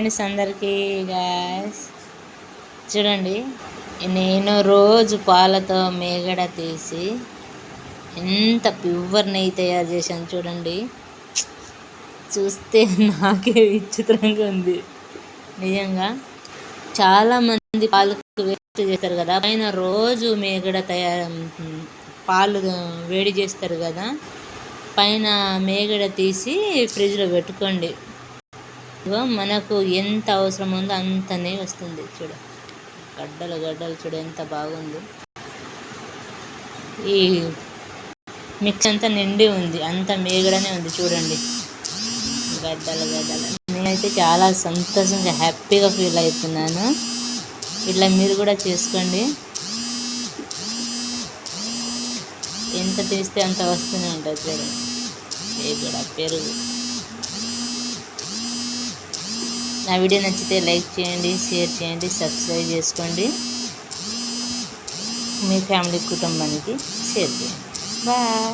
Friends అందరికీ guys చూడండి నేను రోజు పాలతో మేగడ తీసి ఎంత ప్యూర్ నెయ్యి తయారు చేశాను చూడండి. చూస్తే నాకే విచిత్రంగా ఉంది. నిజంగా చాలామంది పాలకు వేస్ట్ చేస్తారు కదా పైన రోజు మేగడ తయారు పాలు వేడి చేస్తారు కదా పైన మేగడ తీసి ఫ్రిడ్జ్లో పెట్టుకోండి. మనకు ఎంత అవసరం ఉందో అంతనే వస్తుంది చూడ. గడ్డలు గడ్డలు చూడ ఎంత బాగుంది. ఈ మిక్స్ అంతా నిండి ఉంది అంత మేగడనే ఉంది చూడండి. గడ్డలు గడ్డలు. నేనైతే చాలా సంతోషంగా హ్యాపీగా ఫీల్ అవుతున్నాను. ఇట్లా మీరు కూడా చేసుకోండి. ఎంత తీస్తే అంత వస్తూనే ఉంటుంది చూడండి కూడా పెరుగు. నా వీడియో నచ్చితే లైక్ చేయండి షేర్ చేయండి సబ్స్క్రైబ్ చేసుకోండి. మీ ఫ్యామిలీ కుటుంబానికి షేర్ చేయండి. బాయ్.